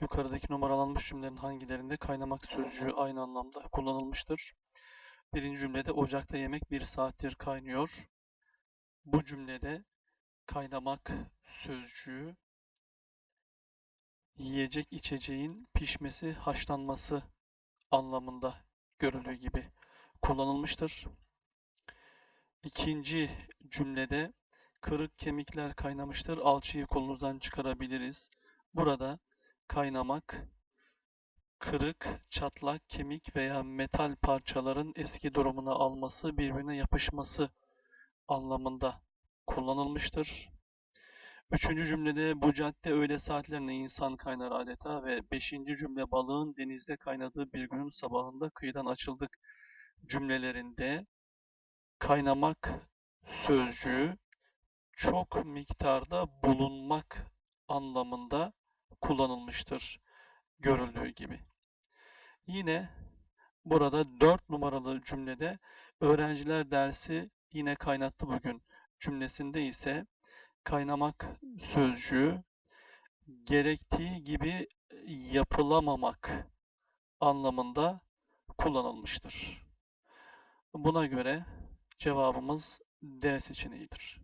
Yukarıdaki numaralanmış cümlelerin hangilerinde kaynamak sözcüğü aynı anlamda kullanılmıştır? Birinci cümlede ocakta yemek bir saattir kaynıyor. Bu cümlede kaynamak sözcüğü yiyecek içeceğin pişmesi, haşlanması anlamında görüldüğü gibi kullanılmıştır. İkinci cümlede kırık kemikler kaynamıştır, alçıyı kolunuzdan çıkarabiliriz. Burada kaynamak, kırık, çatlak, kemik veya metal parçaların eski durumuna alması, birbirine yapışması anlamında kullanılmıştır. Üçüncü cümlede bu cadde öğle saatlerinde insan kaynar adeta ve beşinci cümle balığın denizde kaynadığı bir günün sabahında kıyıdan açıldık cümlelerinde kaynamak sözcüğü çok miktarda bulunmak anlamında kullanılmıştır görüldüğü gibi. Yine burada 4 numaralı cümlede öğrenciler dersi yine kaynattı bugün cümlesinde ise kaynamak sözcüğü gerektiği gibi yapılamamak anlamında kullanılmıştır. Buna göre cevabımız D seçeneğidir.